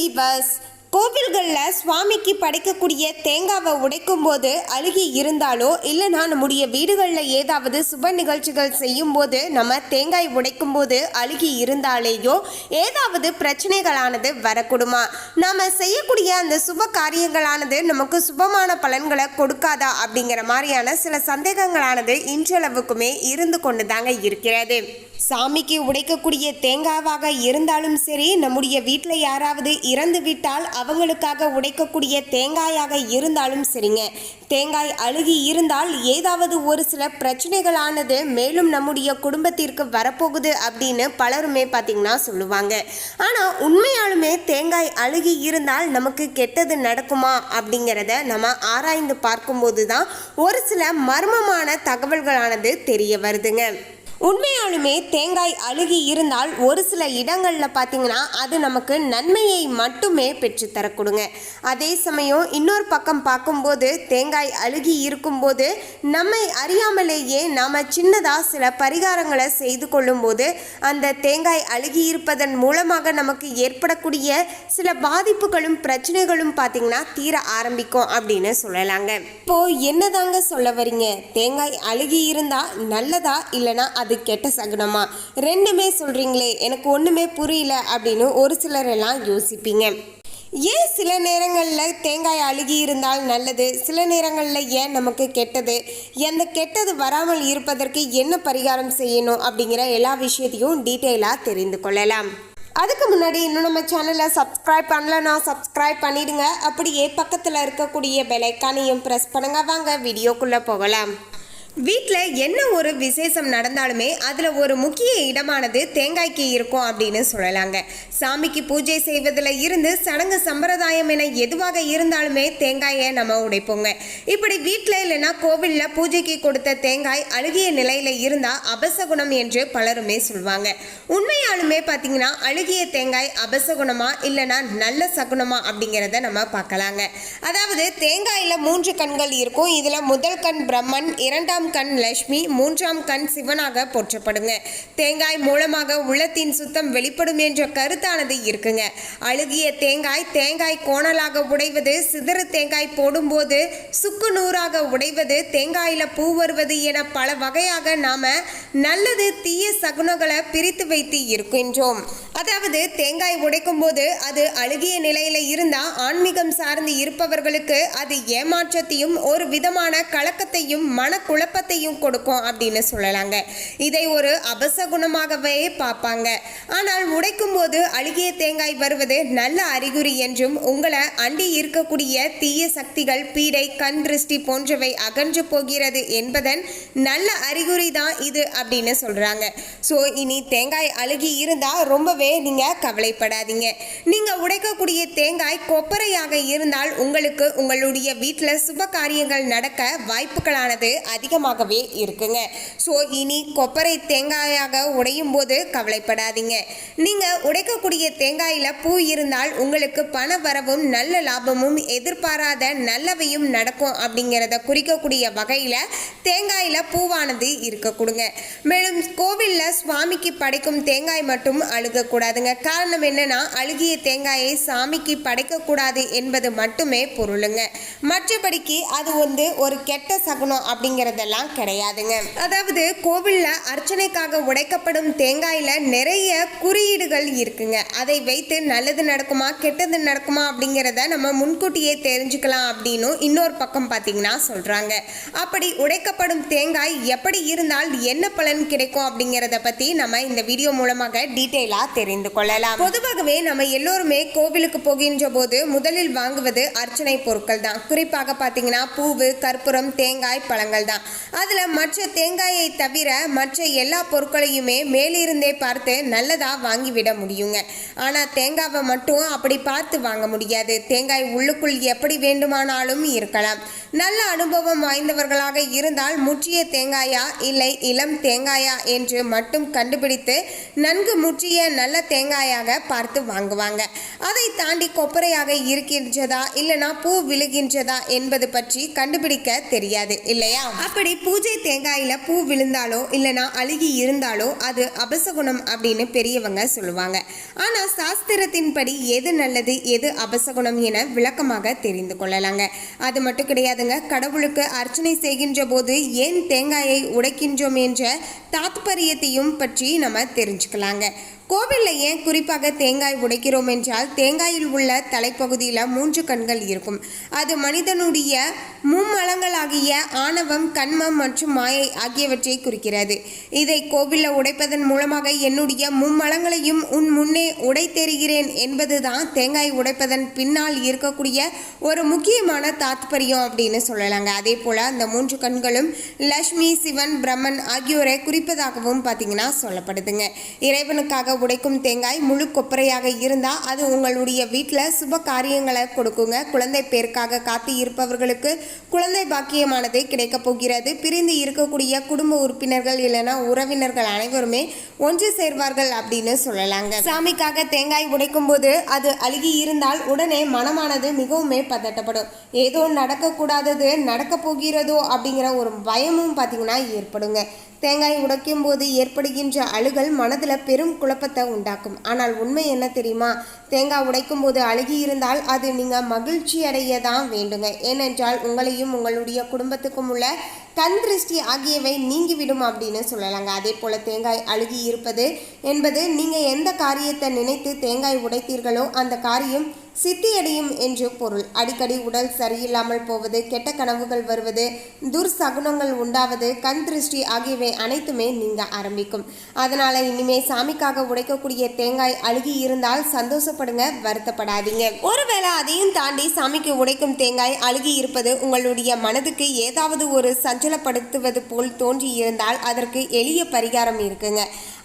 Leave us. கோவில்களில் சுவாமிக்கு படைக்கக்கூடிய தேங்காவை உடைக்கும் போது அழுகி இருந்தாலோ இல்லைனா நம்முடைய வீடுகளில் ஏதாவது சுப நிகழ்ச்சிகள் செய்யும் போது நம்ம தேங்காய் உடைக்கும் போது அழுகி இருந்தாலேயோ ஏதாவது பிரச்சனைகளானது வரக்கூடுமா? நாம் செய்யக்கூடிய அந்த சுப காரியங்களானது நமக்கு சுபமான பலன்களை கொடுக்காதா அப்படிங்கிற மாதிரியான சில சந்தேகங்களானது இன்றளவுக்குமே இருந்து கொண்டு தாங்க இருக்கிறது. சாமிக்கு உடைக்கக்கூடிய தேங்காவாக இருந்தாலும் சரி நம்முடைய வீட்டில் யாராவது இறந்து விட்டால் அவங்களுக்காக உடைக்கக்கூடிய தேங்காயாக இருந்தாலும் சரிங்க. தேங்காய் அழுகி இருந்தால் ஏதாவது ஒரு சில பிரச்சனைகளானது மேலும் நம்முடைய குடும்பத்திற்கு வரப்போகுது அப்படின்னு பலருமே பார்த்திங்கன்னா சொல்லுவாங்க. ஆனால் உண்மையாலுமே தேங்காய் அழுகி இருந்தால் நமக்கு கெட்டது நடக்குமா அப்படிங்கிறத நம்ம ஆராய்ந்து பார்க்கும்போது தான் ஒரு சில மர்மமான தகவல்களானது தெரிய வருதுங்க. உண்மையாலுமே தேங்காய் அழுகி இருந்தால் ஒரு சில இடங்களில் பார்த்தீங்கன்னா அது நமக்கு நன்மையை மட்டுமே பெற்றுத்தரக்கூடுங்க அதே சமயம் இன்னொரு பக்கம் பார்க்கும்போது தேங்காய் அழுகி இருக்கும்போது நம்மை அறியாமலேயே நாம் சின்னதாக சில பரிகாரங்களை செய்து கொள்ளும்போது அந்த தேங்காய் அழுகி இருப்பதன் மூலமாக நமக்கு ஏற்படக்கூடிய சில பாதிப்புகளும் பிரச்சனைகளும் பார்த்தீங்கன்னா தீர ஆரம்பிக்கும் அப்படின்னு சொல்லலாங்க. இப்போது என்னதாங்க சொல்ல வரீங்க? தேங்காய் அழுகி இருந்தால் நல்லதா இல்லைனா அது கெட்ட சகுனமா? ரெண்டுமே சொல்றீங்களே எனக்கு ஒண்ணுமே புரியல அப்படின்னு ஒரு சிலர் எல்லாம் யோசிப்பீங்க. ஏன் சில நேரங்களில் தேங்காய் அழுகி இருந்தால் நல்லது? சில நேரங்களில் ஏன் நமக்கு கெட்டது? எந்த கெட்டது வராமல் இருப்பதற்கு என்ன பரிகாரம் செய்யணும் அப்படிங்கிற எல்லா விஷயத்தையும் டீட்டெயிலாக தெரிந்து கொள்ளலாம். அதுக்கு முன்னாடி இன்னும் நம்ம சேனலை சப்ஸ்கிரைப் பண்ணலன்னா சப்ஸ்கிரைப் பண்ணிடுங்க. அப்படியே பக்கத்தில் இருக்கக்கூடிய பெலைக்கானையும் ப்ரெஸ் பண்ணுங்க. வாங்க வீடியோக்குள்ளே போகலாம். வீட்டில் என்ன ஒரு விசேஷம் நடந்தாலுமே அதில் ஒரு முக்கிய இடமானது தேங்காய்க்கு இருக்கும் அப்படின்னு சொல்லலாங்க. சாமிக்கு பூஜை செய்வதில் இருந்து சடங்கு சம்பிரதாயம் என எதுவாக இருந்தாலுமே தேங்காயை நம்ம உடைப்போங்க. இப்படி வீட்டில் இல்லைன்னா கோவிலில் பூஜைக்கு கொடுத்த தேங்காய் அழுகிய நிலையில் இருந்தால் அபசகுணம் என்று பலருமே சொல்லுவாங்க உண்மையாலுமே பார்த்தீங்கன்னா அழுகிய தேங்காய் அபசகுணமா இல்லைன்னா நல்ல சகுணமா அப்படிங்கிறத நம்ம பார்க்கலாங்க. அதாவது தேங்காயில் மூன்று கண்கள் இருக்கும். இதில் முதல் கண் பிரம்மன் இரண்டாம் கண் லட்சுமி மூன்றாம் கண் சிவனாக போற்றப்படுங்க. தேங்காய் மூலமாக உள்ளத்தின் சுத்தம் வெளிப்படும் என்ற கருத்தானது இருக்குங்க. அழுகிய தேங்காய் தேங்காய் கோணலாக உடைவது சிதறு தேங்காய் போடும்போது சுக்கு நூறாக உடைவது தேங்காயில பூ வருவது என பல வகையாக நாம நல்லது தீய சகுனங்களை பிரித்து வைத்து இருக்கின்றோம். அதாவது தேங்காய் உடைக்கும் போது அது அழுகிய நிலையில இருந்தா ஆன்மீகம் சார்ந்து இருப்பவர்களுக்கு அது ஏமாற்றத்தையும் ஒரு விதமான கலக்கத்தையும் குழப்பத்தையும் கொடுக்கும் அப்படின்னு சொல்லலாங்க. இதை ஒரு அபசகுணமாகவே பார்ப்பாங்க. ஆனால் உடைக்கும் போது அழுகிய தேங்காய் வருவது நல்ல அறிகுறி என்றும் உங்களை அண்டி இருக்கக்கூடிய தீய சக்திகள் பீடை கண் திருஷ்டி போன்றவை அகன்று போகிறது என்பதன் நல்ல அறிகுறி தான் இது அப்படின்னு சொல்றாங்க. ஸோ இனி தேங்காய் அழுகி இருந்தால் ரொம்பவே நீங்க கவலைப்படாதீங்க. நீங்க உடைக்கக்கூடிய தேங்காய் கொப்பரையாக இருந்தால் உங்களுக்கு உங்களுடைய வீட்டில் சுப காரியங்கள் நடக்க வாய்ப்புகளானது அதிகமாகவே இருக்குங்க. ஸோ இனி கொப்பரை தேங்காயாக உடையும் போது கவலைப்படாதீங்க. நீங்கள் உடைக்கக்கூடிய தேங்காயில் பூ இருந்தால் உங்களுக்கு பண வரவும் நல்ல லாபமும் எதிர்பாராத நல்லவையும் நடக்கும் அப்படிங்கிறத குறிக்கக்கூடிய வகையில் தேங்காயில் பூவானது இருக்க கொடுங்க. மேலும் கோவிலில் சுவாமிக்கு படைக்கும் தேங்காய் மட்டும் அழுகக்கூடாதுங்க காரணம் என்னன்னா அழுகிய தேங்காயை சாமிக்கு படைக்கக்கூடாது என்பது மட்டுமே பொருளுங்க. மற்றபடிக்கு அது வந்து ஒரு கெட்ட சகுனம் அப்படிங்கிறதெல்லாம் கிடையாதுங்க. அதாவது கோவில்ல அர்ச்சனைக்காக உடைக்கப்படும் தேங்காயில நிறைய குறியீடுகள் இருக்குங்க. அதை வைத்து நல்லது நடக்குமா கெட்டது நடக்குமா அப்படிங்கிறத நம்ம முன்கூட்டியே தெரிஞ்சுக்கலாம் அப்படின்னு இன்னொரு பக்கம் பார்த்தீங்கன்னா சொல்றாங்க. அப்படி உடைக்கப்படும் தேங்காய் எப்படி இருந்தால் என்ன பலன் கிடைக்கும் அப்படிங்கிறத பத்தி நம்ம இந்த வீடியோ மூலமாக டீட்டெயிலா தெரிந்து கொள்ளலாம். பொதுவாகவே நம்ம எல்லோருமே கோவிலுக்கு போகின்ற போது முதலில் வாங்குவது அர்ச்சனை பொருட்கள் தான். குறிப்பாக பார்த்தீங்கன்னா பூவு கற்பூரம் தேங்காய் பழங்கள் தான் அதுல மற்ற தேங்காயை தவிர மற்ற எல்லா பொருட்களையுமே மேலிருந்தே பார்த்து நல்லதா வாங்கிவிட முடியுங்க. ஆனால் தேங்காவை மட்டும் அப்படி பார்த்து வாங்க முடியாது. தேங்காய் உள்ளுக்குள் எப்படி வேண்டுமானாலும் இருக்கலாம். நல்ல அனுபவம் வாய்ந்தவர்களாக இருந்தால் முற்றிய தேங்காயா இல்லை இளம் தேங்காயா என்று மட்டும் கண்டுபிடித்து நன்கு முற்றிய நல்ல தேங்காயாக பார்த்து வாங்குவாங்க. அதை தாண்டி கொப்பரையாக இருக்கின்றதா இல்லைனா பூ விழுகின்றதா என்பது பற்றி கண்டுபிடிக்க தெரியாது இல்லையா? அப்படி அப்படி பூஜை தேங்காயில் பூ விழுந்தாலோ இல்லைனா அழுகி இருந்தாலோ அது அபசகுணம் அப்படின்னு பெரியவங்க சொல்லுவாங்க. ஆனால் சாஸ்திரத்தின்படி எது நல்லது எது அபசகுணம் என விளக்கமாக தெரிந்து கொள்ளலாங்க. அது மட்டும் கிடையாதுங்க கடவுளுக்கு அர்ச்சனை செய்கின்ற போது ஏன் தேங்காயை உடைக்கின்றோம் என்ற தாத்பரியத்தையும் பற்றி நம்ம தெரிஞ்சுக்கலாங்க. கோவிலில் ஏன் குறிப்பாக தேங்காய் உடைக்கிறோம் என்றால் தேங்காயில் உள்ள தலைப்பகுதியில் மூன்று கண்கள் இருக்கும். அது மனிதனுடைய மும்மலங்களாகிய ஆணவம் கண்மம் மற்றும் மாயை ஆகியவற்றை குறிக்கிறது. இதை கோவிலில் உடைப்பதன் மூலமாக என்னுடைய மும்மலங்களையும் உன் முன்னே உடைத்தெறிகிறேன் என்பதுதான் தேங்காய் உடைப்பதன் பின்னால் இருக்கக்கூடிய ஒரு முக்கியமான தாத்பரியம் அப்படின்னு சொல்லலாங்க. அதே போல் அந்த மூன்று கண்களும் லக்ஷ்மி சிவன் பிரம்மன் ஆகியோரை குறிப்பதாகவும் பார்த்தீங்கன்னா சொல்லப்படுதுங்க. இறைவனுக்காக உடைக்கும் தேங்காய் முழு கொப்பரையாக இருந்தால் அது உங்களுடைய வீட்டில் சுப காரியங்களை கொடுக்குங்க. குழந்தை பேருக்காக காத்து இருப்பவர்களுக்கு குழந்தை பாக்கியமானது கிடைக்கப் போகிறது. பிரிந்து இருக்கக்கூடிய குடும்ப உறுப்பினர்கள் இல்லைன்னா உறவினர்கள் அனைவருமே ஒன்று சேர்வார்கள் அப்படின்னு சொல்லலாங்க. சாமிக்காக தேங்காய் உடைக்கும் போது அது அழுகி இருந்தால் உடனே மனமானது மிகவுமே பதட்டப்படும். ஏதோ நடக்கக்கூடாதது நடக்க போகிறதோ அப்படிங்கிற ஒரு பயமும் பார்த்தீங்கன்னா ஏற்படுங்க. தேங்காய் உடைக்கும் போது ஏற்படுகின்ற அழுகல் மனதில் பெரும் குழப்பத்தை உண்டாக்கும். ஆனால் உண்மை என்ன தெரியுமா? தேங்காய் உடைக்கும் போது அழுகி இருந்தால் அது நீங்கள் மகிழ்ச்சி அடைய தான் வேண்டுங்க. ஏனென்றால் உங்களையும் உங்களுடைய குடும்பத்துக்கும் உள்ள கண் திருஷ்டி ஆகியவை நீங்கிவிடும் அப்படின்னு சொல்லலாங்க. அதே போல் தேங்காய் அழுகி இருப்பது என்பது நீங்கள் எந்த காரியத்தை நினைத்து தேங்காய் உடைத்தீர்களோ அந்த காரியம் சித்தியடையும் என்று பொருள். அடிக்கடி உடல் சரியில்லாமல் போவது கெட்ட கனவுகள் வருவது துர்சகுனங்கள் உண்டாவது கண் திருஷ்டி ஆகியவை அனைத்துமே நீங்க ஆரம்பிக்கும். அதனால இனிமே சாமிக்காக உடைக்கக்கூடிய தேங்காய் அழுகி இருந்தால் சந்தோஷப்படுங்க வருத்தப்படாதீங்க. ஒருவேளை அதையும் தாண்டி சாமிக்கு உடைக்கும் தேங்காய் அழுகி இருப்பது உங்களுடைய மனதுக்கு ஏதாவது ஒரு சஞ்சலப்படுத்துவது போல் தோன்றி இருந்தால் அதற்கு எளிய பரிகாரம் இருக்குங்க.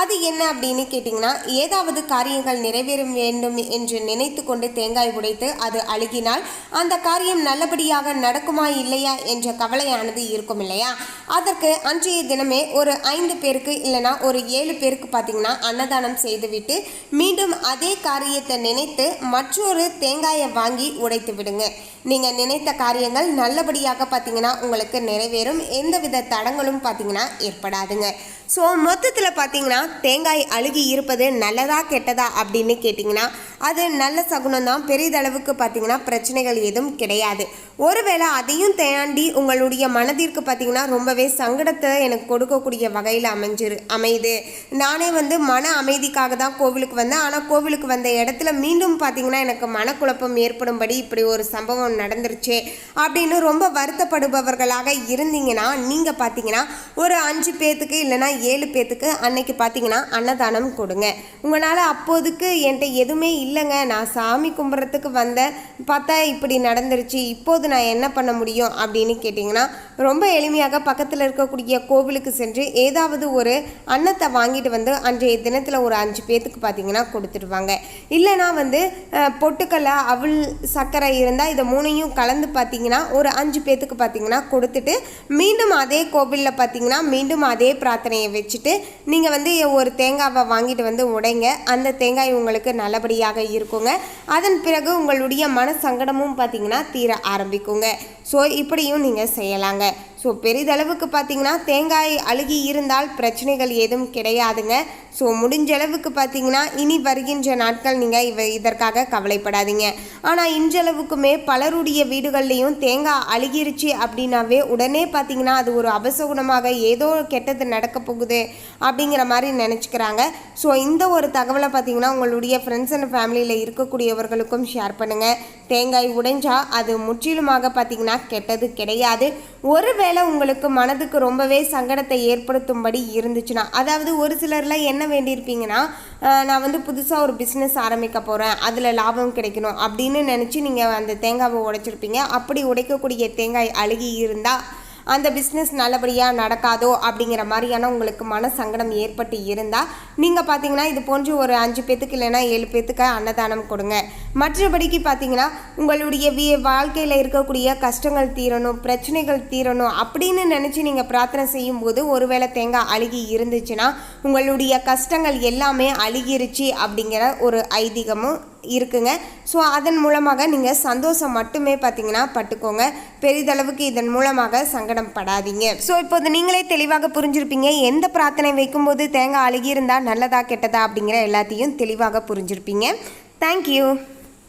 அது என்ன அப்படின்னு கேட்டிங்கன்னா ஏதாவது காரியங்கள் நிறைவேறும் வேண்டும் என்று நினைத்து கொண்டு தேங்காய் தேங்காய் உடைத்து அது அழுகினால் அந்த காரியம் நல்லபடியாக நடக்குமா இல்லையா என்ற கவலையானது இருக்கும் இல்லையா? அதற்கு அன்றைய தினமே ஒரு ஐந்து பேருக்கு இல்லைனா ஒரு ஏழு பேருக்கு பார்த்தீங்கன்னா அன்னதானம் செய்துவிட்டு மீண்டும் அதே காரியத்தை நினைத்து மற்றொரு தேங்காயை வாங்கி உடைத்து விடுங்க. நீங்கள் நினைத்த காரியங்கள் நல்லபடியாக பார்த்தீங்கன்னா உங்களுக்கு நிறைவேறும். எந்தவித தடங்களும் பார்த்தீங்கன்னா ஏற்படாதுங்க. ஸோ மொத்தத்தில் பார்த்தீங்கன்னா தேங்காய் அழுகி இருப்பது நல்லதா கெட்டதா அப்படின்னு கேட்டிங்கன்னா அது நல்ல சகுனம் தான் பெரிதளவுக்கு பார்த்தீங்கன்னா பிரச்சனைகள் எதுவும் கிடையாது. ஒருவேளை அதையும் தாண்டி உங்களுடைய மனதிற்கு பார்த்தீங்கன்னா ரொம்பவே சங்கடத்தை எனக்கு கொடுக்கக்கூடிய வகையில் அமைஞ்சிரு அமையுது. நானே வந்து மன அமைதிக்காக தான் கோவிலுக்கு வந்தேன். ஆனால் கோவிலுக்கு வந்த இடத்துல மீண்டும் பார்த்தீங்கன்னா எனக்கு மனக்குழப்பம் ஏற்படும்படி இப்படி ஒரு சம்பவம் நடந்துருச்சு. அப்படின்னு ரொம்ப வருத்தப்படுபவர்களாக இருந்தீங்கன்னா நீங்கள் பார்த்தீங்கன்னா ஒரு அஞ்சு பேர்த்துக்கு இல்லைன்னா ஏழு பேர்த்துக்கு அன்னைக்கு பார்த்தீங்கன்னா அன்னதானம் கொடுங்க. உங்களால் அப்போதுக்கு என்கிட்ட எதுவுமே இல்லைங்க. நான் சாமி கும்பிட்றதுக்கு வந்தேன் பார்த்தா இப்படி நடந்துருச்சு. இப்போது நான் என்ன பண்ண முடியும் அப்படின்னு கேட்டிங்கன்னா ரொம்ப எளிமையாக பக்கத்தில் இருக்கக்கூடிய கோவிலுக்கு சென்று ஏதாவது ஒரு அன்னத்தை வாங்கிட்டு வந்து அன்றைய தினத்தில் ஒரு அஞ்சு பேர்த்துக்கு பார்த்தீங்கன்னா கொடுத்துடுவாங்க. இல்லைனா வந்து அஹ், பொட்டுக்கல்லை அவள் சர்க்கரை இருந்தால் இதை மூணையும் கலந்து பார்த்தீங்கன்னா ஒரு அஞ்சு பேர்த்துக்கு பார்த்தீங்கன்னா கொடுத்துட்டு மீண்டும் அதே கோவிலில் பார்த்தீங்கன்னா மீண்டும் அதே பிரார்த்தனையை வச்சுட்டு நீங்கள் வந்து ஒரு தேங்காவை வாங்கிட்டு வந்து உடைங்க. அந்த தேங்காய் உங்களுக்கு நல்லபடியாக இருக்குங்க. அதன் பிறகு உங்களுடைய மன சங்கடமும் பார்த்தீங்கன்னா தீர ஆரம்பிக்குங்க. ஸோ இப்படியும் நீங்கள் செய்யலாங்க. ஸோ பெரிதளவுக்கு பார்த்தீங்கன்னா தேங்காய் அழுகி இருந்தால் பிரச்சனைகள் ஏதும் கிடையாதுங்க. ஸோ முடிஞ்ச அளவுக்கு பார்த்தீங்கன்னா இனி வருகின்ற நாட்கள் நீங்கள் இவ இதற்காக கவலைப்படாதீங்க. ஆனால் இன்றளவுக்குமே பலருடைய வீடுகள்லேயும் தேங்காய் அழுகிருச்சு அப்படின்னாவே உடனே பார்த்தீங்கன்னா அது ஒரு அபசகுணமாக ஏதோ கெட்டது நடக்க போகுது அப்படிங்கிற மாதிரி நினச்சிக்கிறாங்க. ஸோ இந்த ஒரு தகவலை பார்த்தீங்கன்னா உங்களுடைய ஃப்ரெண்ட்ஸ் அண்ட் ஃபேமிலியில் இருக்கக்கூடியவர்களுக்கும் ஷேர் பண்ணுங்கள் தேங்காய் உடைஞ்சா அது முற்றிலுமாக பார்த்தீங்கன்னா கெட்டது கிடையாது. ஒருவேளை உங்களுக்கு மனதுக்கு ரொம்பவே சங்கடத்தை ஏற்படுத்தும்படி இருந்துச்சுன்னா அதாவது ஒரு சிலர்லாம் என்ன வேண்டியிருப்பீங்கன்னா நான் வந்து புதுசாக ஒரு பிஸ்னஸ் ஆரம்பிக்க போகிறேன் அதில் லாபம் கிடைக்கணும் அப்படின்னு நினச்சி நீங்கள் அந்த தேங்காவை உடைச்சிருப்பீங்க. அப்படி உடைக்கக்கூடிய தேங்காய் அழுகி இருந்தால் அந்த பிஸ்னஸ் நல்லபடியாக நடக்காதோ அப்படிங்கிற மாதிரியான உங்களுக்கு மன சங்கடம் ஏற்பட்டு இருந்தால் நீங்கள் பார்த்தீங்கன்னா இது போன்று ஒரு அஞ்சு பேத்துக்கு இல்லைன்னா ஏழு பேத்துக்கு அன்னதானம் கொடுங்க. மற்றபடிக்கு பார்த்தீங்கன்னா உங்களுடைய வி வாழ்க்கையில் இருக்கக்கூடிய கஷ்டங்கள் தீரணும் பிரச்சனைகள் தீரணும் அப்படின்னு நினச்சி நீங்கள் பிரார்த்தனை செய்யும்போது ஒருவேளை தேங்காய் அழுகி இருந்துச்சுன்னா உங்களுடைய கஷ்டங்கள் எல்லாமே அழுகிருச்சு அப்படிங்கிற ஒரு ஐதீகமும் இருக்குங்க. ஸோ அதன் மூலமாக நீங்கள் சந்தோஷம் மட்டுமே பார்த்தீங்கன்னா பட்டுக்கோங்க. பெரிதளவுக்கு இதன் மூலமாக சங்கடம் படாதீங்க. ஸோ இப்போது நீங்களே தெளிவாக புரிஞ்சிருப்பீங்க. எந்த பிரார்த்தனை வைக்கும்போது தேங்காய் அழுகியிருந்தா நல்லதா கெட்டதா அப்படிங்கிற எல்லாத்தையும் தெளிவாக புரிஞ்சிருப்பீங்க. தேங்க்யூ